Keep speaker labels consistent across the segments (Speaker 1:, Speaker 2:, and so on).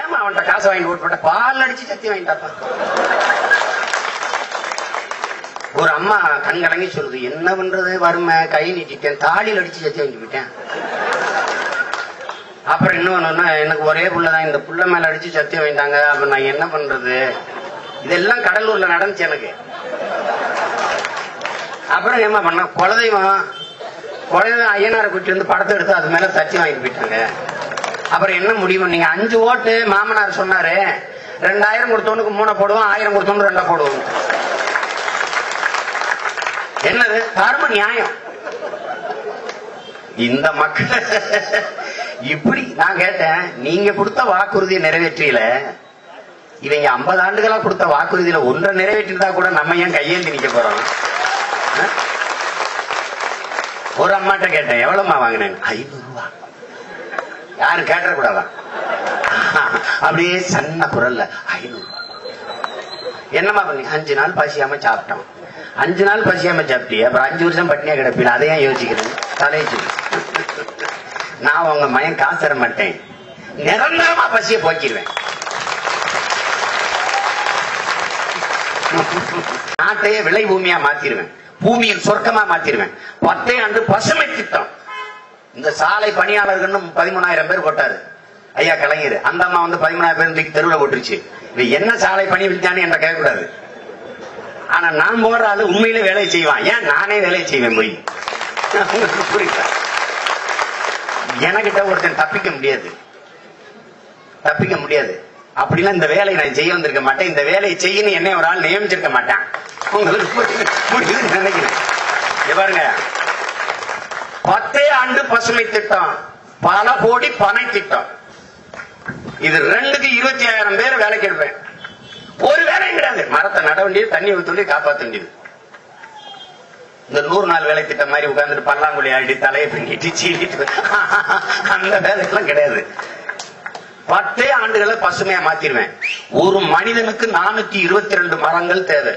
Speaker 1: ஏமா அவன்கிட்ட காசு வாங்கி ஓட்டு போட்ட? பால் அடிச்சு சத்தியம் வாங்கிட்டாப்பா ஒரு அம்மா கண் கலங்கி சொல்லுது என்ன பண்றது வறுமை? கை நீட்டிட்டேன் தாடியில் அடிச்சு சத்தி வாங்கி போயிட்டேன். அப்புறம் இன்னொன்னு எனக்கு ஒரே புள்ளதான் இந்த புள்ள மேல அடிச்சு சத்தியம் வாங்கிட்டாங்க அப்ப நான் என்ன பண்றது? இதெல்லாம் கடலூர்ல நடந்துச்சு எனக்கு. அப்புறம் ஏமா பண்ண? குலதெய்வம். குலதெய்வம் ஐயனாரை கூட்டி வந்து படத்தை எடுத்து அது மேல சத்தி வாங்கி போயிட்டாங்க. அப்புறம் என்ன முடிவு? நீங்க அஞ்சு ஓட்டு மாமனார் சொன்னாரு. ரெண்டாயிரம் கொடுத்தவனுக்கு மூணு போடுவோம் ஆயிரம் கொடுத்தவனு ரெண்டா போடுவோம். என்னது? தர்ம நியாயம். இந்த மக்கள் இப்படி நான் கேட்டேன் நீங்க கொடுத்த வாக்குறுதியை நிறைவேற்றியில இவங்க ஐம்பது ஆண்டுகளா கொடுத்த வாக்குறுதியில ஒன்றை நிறைவேற்றிருந்தா கூட நம்ம ஏன் கையேந்தி நிக்க போறோம்? ஒரு அம்மாட்ட கேட்டேன் எவ்வளவுமா வாங்கினேன் ஐநூறு ரூபா. யாரும் கேட்ட கூடாதான் அப்படியே சன்ன குரல்ல ஐநூறு என்னமா பண்ணி? அஞ்சு நாள் பசியாம சாப்பிட்டோம் அஞ்சு நாள் பசியாம சாப்பிட்டியே அப்புறம் அஞ்சு வருஷம் பட்டினியா கிடப்பீல அதை ஏன் யோசிக்கிறேன் தலைச்சு நான் உங்க மயன் காசு தர மாட்டேன். நிரந்தரமா பசிய போக்கிடுவேன் நாட்டையே விளை பூமியா மாத்திருவேன். பூமியில் சொர்க்கமா மாத்திருவேன். பத்தே ஆண்டு பசுமை திட்டம். இந்த சாலை பணியாளர்கள் பதிமூணாயிரம் பேர் போட்டாரு. ஐயா கலைஞர். அந்த அம்மா வந்து பதிமூணாயிரம் பேர் தெருவில் போட்டுருச்சு. இது என்ன சாலை பணி விட்டான்னு என்ற கேட்கக்கூடாது. ஆனா நான் போற ஆளு உண்மையிலே வேலை செய்வான். ஏன்? நானே வேலை செய்வேன் போய் உங்களுக்கு புரியுதா? எனக்கிட்ட ஒருத்தன் தப்பிக்க முடியாது. தப்பிக்க முடியாது. அப்படிலாம் இந்த வேலையை நான் செய்ய வந்திருக்க மாட்டேன். இந்த வேலையை செய்யணும் என்ன ஒரு ஆள் நியமிச்சிருக்க மாட்டேன். உங்களுக்கு புரியுதுன்னு நினைக்கிறேன். பாருங்க. பத்தே ஆண்டு பசுமை திட்டம் பல கோடி பனை திட்டம். இது ரெண்டுக்கு இருபத்தி ஆயிரம் பேர் வேலைக்கு எடுப்பேன். ஒரு வேலையும் கிடையாது. மரத்தை நட வேண்டியது தண்ணி ஊற்ற வேண்டியது காப்பாற்ற வேண்டியது. இந்த நூறு நாள் வேலை திட்டம் மாதிரி உட்கார்ந்துட்டு பல்லாங்குழி ஆடி தலையை பின்னிட்டு சீவிட்டு அந்த வேலைக்கெல்லாம் கிடையாது. பத்தே ஆண்டுகளை பசுமையா மாத்திருவேன் ஒரு மனிதனுக்கு நானூத்தி இருபத்தி ரெண்டு மரங்கள் தேவை.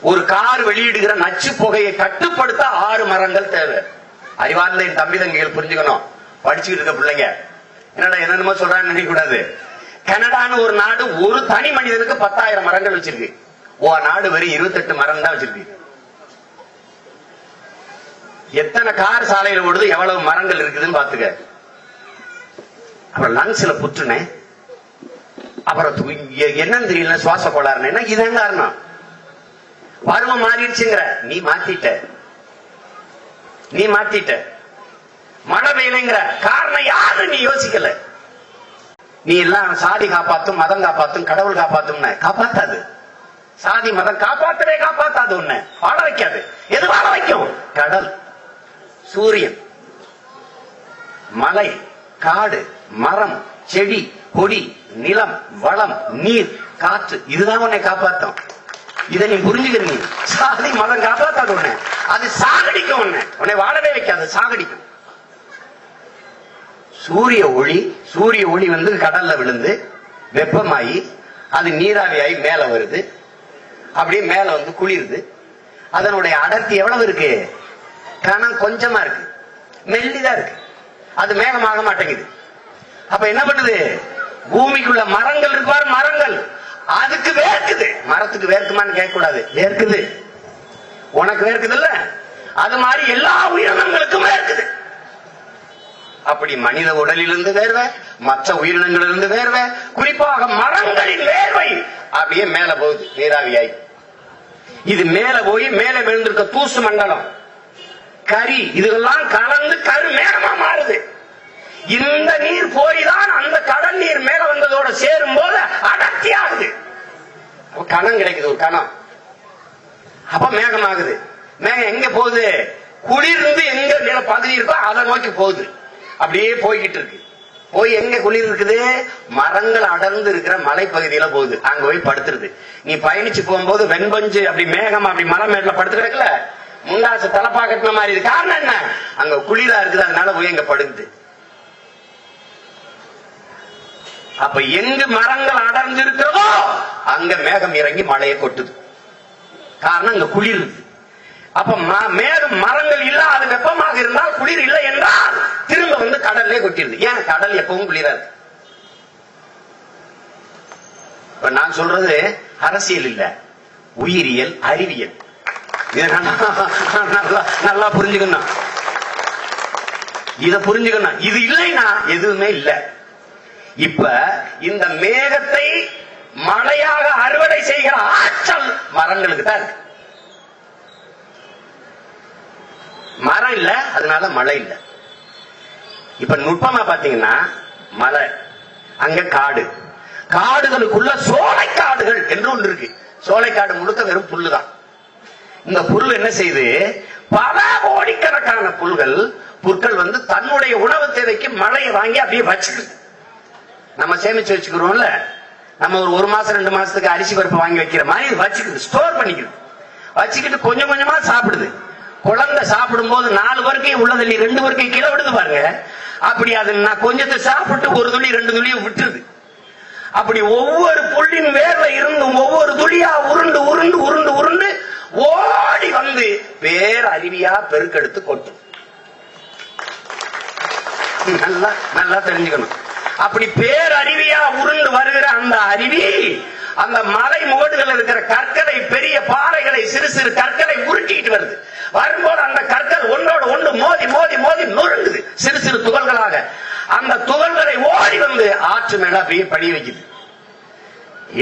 Speaker 1: ஒரு கார் வெளியிடுகிற நச்சு புகையை கட்டுப்படுத்த ஆறு மரங்கள் தேவை. அறிவார்ந்த என் தம்பி தங்கைகள் புரிஞ்சுக்கணும். படிச்சுக்கிட்டு இருக்க பிள்ளைங்க. என்னடா என்னென்னமோ சொல்றான்னு நினைக்க கூடாது கனடான்னு ஒரு நாடு ஒரு தனி மனிதனுக்கு பத்தாயிரம் மரங்கள் வச்சிருக்கு. ஓ நாடு வெறும் இருபத்தெட்டு மரம் தான் வச்சிருக்கு. எத்தனை கார் சாலையில ஓடுது எவ்வளவு மரங்கள் இருக்குதுன்னு பாத்துக்க அப்புறம் லங்ஸ்ல புற்றுனேன். அப்புறம் என்னன்னு தெரியல சுவாச கோளாறுனா இதான் காரணம்? பருவம் மாறிடுச்சுங்கிற. நீ மாத்திட்ட. நீ மாத்திட்ட. மழை பெய்யலைங்கிற. காரணம் யாரு நீ யோசிக்கல. நீ எல்லாம் சாதி காப்பாத்தும் மதம் காப்பாத்தும் கடவுள் காப்பாத்தும் காப்பாத்தாது. சாதி மதம் காப்பாத்தவே காப்பாத்தாது உன்ன. வாழ வைக்காது. எது வாழ வைக்கும்? கடல். சூரியன். மலை. காடு. மரம். செடி. கொடி. நிலம். வளம். நீர். காற்று. இதுதான் உன்னை காப்பாத்தும். இதை நீ புரிஞ்சுக்கிறீங்க சாதி மதம் காப்பாத்தாது ஒண்ணு அது சாகடிக்கும் ஒண்ணு உன்னை வாழவே வைக்காது சாகடிக்கும். சூரிய ஒளி சூரிய ஒளி வந்து கடல்ல விழுந்து வெப்பமாயி அது நீராவியாகி மேல வருது. அப்படியே மேல வந்து குளிருது. அதனுடைய அடர்த்தி எவ்வளவு இருக்கு? கணம் கொஞ்சமா இருக்கு. மெல்லிதா இருக்கு. அது மேகமாக மாட்டேங்குது அப்ப என்ன பண்ணுது? பூமிக்குள்ள மரங்கள் இருக்குவார் மரங்கள். அதுக்கு வேர்க்குது. மரத்துக்கு வேர்க்குமான்னு கேட்க கூடாது வேர்க்குது. உனக்கு வேர்க்குது இல்ல அது மாதிரி எல்லா உயிரினங்களுக்கும் வேர்க்குது. அப்படி மனித உடலிலிருந்து வேர்வை மற்ற உயிரினங்களிலிருந்து வேர்வை குறிப்பாக மரங்களின் வேர்வை அப்படியே மேல போகுது. நீராவியாய். இது மேல போய் மேல விழுந்திருக்க தூசு மண்டலம். கரி இதெல்லாம் கலந்து கரு மேகமா மாறுது. இந்த நீர் போய் தான் அந்த கடல் நீர் மேல வந்ததோட சேரும் போது அடர்த்தி ஆகுது கணம் கிடைக்குது ஒரு கணம். அப்ப மேகமாகுது. மேகம் எங்க போகுது? குளிர்ந்து எங்க நில பகுதி இருக்கோ அதை நோக்கி போகுது. அப்படியே போய்கிட்டு இருக்கு. போய் எங்க குளிர் இருக்குது? மரங்கள் அடர்ந்து இருக்கிற மலைப்பகுதியில போகுது. அங்க போய் படுத்துருது. நீ பயணிச்சு போகும்போது வெண்பஞ்சு அப்படி மேகம் அப்படி மலை மேட்ல படுத்து கிடக்கல முண்டாசு தலப்பா கட்டின மாதிரி இருக்கு. காரணம் என்ன? அங்க குளிரா இருக்குது அதனால போய் எங்க படுக்குது. அப்ப எங்கு மரங்கள் அடர்ந்து இருக்கிறதோ அங்க மேகம் இறங்கி மழையை கொட்டுது. காரணம் அங்க குளிர். அப்ப ம- மேகம் மரங்கள் இல்லாத வெப்பமாக இருந்தால் குளிர் இல்லை என்றால் திரும்ப வந்து கடல்லே கொட்டிடுது ஏன்? கடல் எப்பவும் குளிரா இருக்கு. இப்ப நான் சொல்றது அரசியல் இல்ல. உயிரியல் அறிவியல். நல்லா- நல்லா புரிஞ்சுக்கணும். இத புரிஞ்சுக்கணும். இது இல்லைன்னா எதுவுமே இல்ல. இப்ப இந்த மேகத்தை மழையாக அறுவடை செய்கிற ஆற்றல் மரங்களுக்கு தான் இருக்கு. மரம் இல்ல அதனால மழை இல்ல. இப்ப நுட்பமா பாத்தீங்கன்னா மலை அங்க காடு. காடுகளுக்குள்ள சோலைக்காடுகள் என்று ஒன்று இருக்கு. சோலைக்காடு முழுக்க வெறும் புல்லுதான். இந்த புல் என்ன செய்யுது பல கோடிக்கணக்கான புல்கள் புற்கள் வந்து தன்னுடைய உணவு தேவைக்கு மழையை வாங்கி அப்படியே வச்சுக்குது. நம்ம சேமிச்சு வச்சுக்கிறோம்ல? நம்ம ஒரு ஒரு மாசம் ரெண்டு மாசத்துக்கு அரிசி பருப்பு வாங்கி வைக்கிற மாதிரி இது வச்சுக்குது ஸ்டோர் பண்ணிக்குது. வச்சுக்கிட்டு கொஞ்சம் கொஞ்சமா சாப்பிடுது. குழந்தை சாப்பிடும் போது நாலு வரைக்கை உள்ளதில்லை ரெண்டு வரைக்கும் கீழே விடுது பாருங்க. அப்படி அது நான் கொஞ்சத்தை சாப்பிட்டு ஒரு துளி ரெண்டு துளியை விட்டுருது. அப்படி ஒவ்வொரு புள்ளின் வேர்ல இருந்தும் ஒவ்வொரு துளியா உருண்டு உருண்டு உருண்டு உருண்டு ஓடி வந்து பேர் அருவியா பெருக்கெடுத்து கொட்டும். நல்லா நல்லா தெரிஞ்சுக்கணும். அப்படி பேர் அருவியா உருண்டு வருகிற அந்த அருவி அந்த மலை முகடுகள் இருக்கிற கற்களை பெரிய பாறைகளை சிறு சிறு கற்களை உருட்டிட்டு வருது. வரும்போது அந்த கற்கள் ஒன்னோட ஒன்று மோதி மோதி மோதி நொறுங்குது சிறு சிறு துகள்களாக. அந்த துகள்களை ஓடி வந்து ஆற்று மேல அப்படியே படி வைக்குது.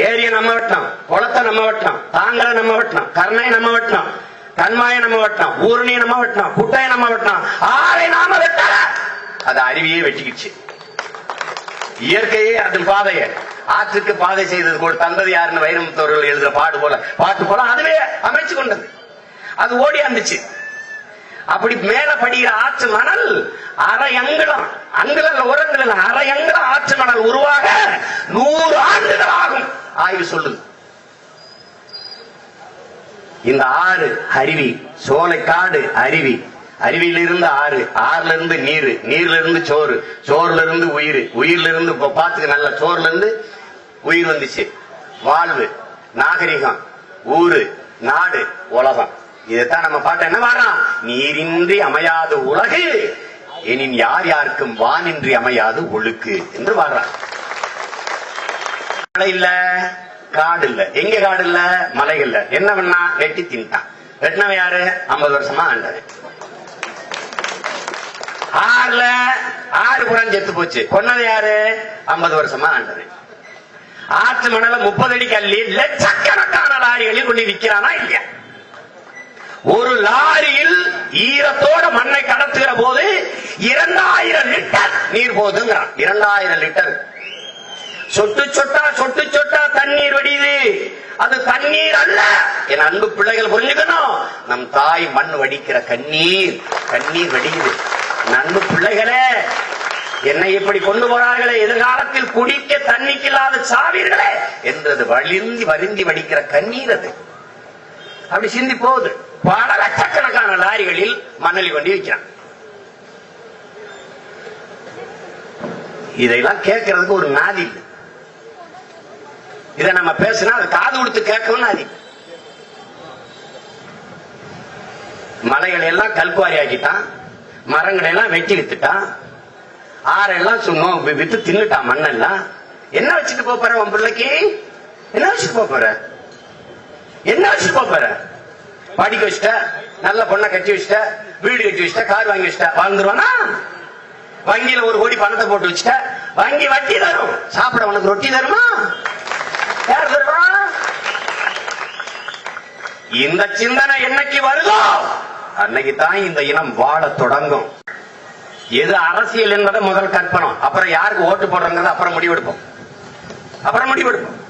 Speaker 1: ஏரிய நம்ம வெட்டணும் குளத்தை நம்ம வெட்டணும் தாங்களை நம்ம வெட்டணும் கருணை நம்ம வெட்டணும் கண்மாயை நம்ம வட்டம் ஊரணியை நம்ம வெட்டணும் குட்டையை நம்ம வெட்டணும். ஆளை நாம வெட்ட அது அருவியே வெட்டிக்கிச்சு. இயற்கையே அது பாதையை. ஆற்றுக்கு பாதை செய்தது கூட தந்தது யாருன்னு வைரமுத்தவர்கள் எழுதுற பாடு போல பாட்டு போல அதுவே அமைச்சு கொண்டது. அது ஓடி அந்துச்சு அப்படி மேல படிக்கிற ஆற்று மணல் அரை அங்குலம். அங்குல உரங்கள் அரை அங்குலம் ஆற்று மணல் உருவாக நூறு ஆண்டுகள் ஆகும். ஆய்வு சொல்லுது. இந்த ஆறு அருவி சோலைக்காடு அருவி அருவியில இருந்து ஆறு ஆறுல இருந்து நீர் நீர்ல இருந்து சோறு சோறுல இருந்து உயிர் உயிர்ல இருந்து இப்ப பாத்துக்க நல்ல சோறுல இருந்து உயிர் வந்துச்சு. வாழ்வு நாகரிகம் ஊரு நாடு உலகம். இதைத்தான் நம்ம பாட்டு என்ன பாடுறோம் நீரின்றி அமையாது உலகு. எனின் யார் யாருக்கும் வானின்றி அமையாது ஒழுக்கு என்று பாடுறான் மழை இல்ல காடு இல்ல. எங்க காடு இல்ல? மலைகள்ல. என்ன பண்ணா வெட்டி தின்ட்டான். வெட்டினவன் யாரு? ஐம்பது வருஷமா ஆண்டவன். ஆறுல ஆறு புறம் செத்து போச்சு. கொன்னது யாரு? ஐம்பது வருஷமா ஆண்டது ஆற்று மணல முப்பது அடி கல்லி லட்சக்கணக்கான லாரிகளில் கொண்டு விற்கிறானா இல்லையா? ஒரு லாரியில் ஈரத்தோட மண்ணை கடத்துகிற போது இரண்டாயிரம் லிட்டர் நீர் போதுங்கிறான். இரண்டாயிரம் லிட்டர். சொட்டு சொட்டா சொட்டு சொட்டா தண்ணீர் வடியுது. அது தண்ணீர் அல்ல. என் அன்பு பிள்ளைகள் புரிஞ்சுக்கணும். நம் தாய் மண் வடிக்கிற கண்ணீர் கண்ணீர் வடியுது. நண்பு பிள்ளைகளே என்னை இப்படி கொண்டு போறார்களே எதிர்காலத்தில் குடிக்க தண்ணிக்கு இல்லாத சாவீர்களே? என்றது வலிந்தி வருந்தி வடிக்கிற கண்ணீர் அது. அப்படி சிந்தி போகுது பல லட்சக்கணக்கான லாரிகளில் மண்ணலி கொண்டு வைக்கிறான் இதையெல்லாம் கேட்கறதுக்கு ஒரு நாதி இல்லை. இதை நம்ம பேசினா அது காது கொடுத்து கேட்கவும் நாதி மலைகளை எல்லாம் கல்குவாரி ஆக்கிட்டான். மரங்களை எல்லாம் வெட்டி வித்துட்டான். ஆறெல்லாம் சும்மா வித்து தின்னுட்டான் மண்ணெல்லாம். என்ன வச்சுட்டு போற உன் பிள்ளைக்கு? என்ன வச்சுட்டு போற? என்ன வச்சுட்டு போற? படிக்க வச்சுட்ட நல்ல பொண்ணை கட்டி வச்சுட்ட வீடு கட்டி வச்சுட்ட கார் வாங்கி வச்சுட்ட வாழ்ந்துருவானா? வங்கியில ஒரு கோடி பணத்தை போட்டு வச்சுட்ட. வங்கி வட்டி தரும். சாப்பிட உனக்கு ரொட்டி தருமா? யார் தருவா? இந்த சிந்தனை என்னைக்கு வருதோ? அன்னைக்கு தான் இந்த இனம் வாழத் தொடங்கும். எது அரசியல் என்பதை முதல் கற்பனம் அப்புறம் யாருக்கு ஓட்டு போடுறங்கிறத அப்புறம் முடிவெடுப்போம். அப்புறம் முடிவெடுப்போம்.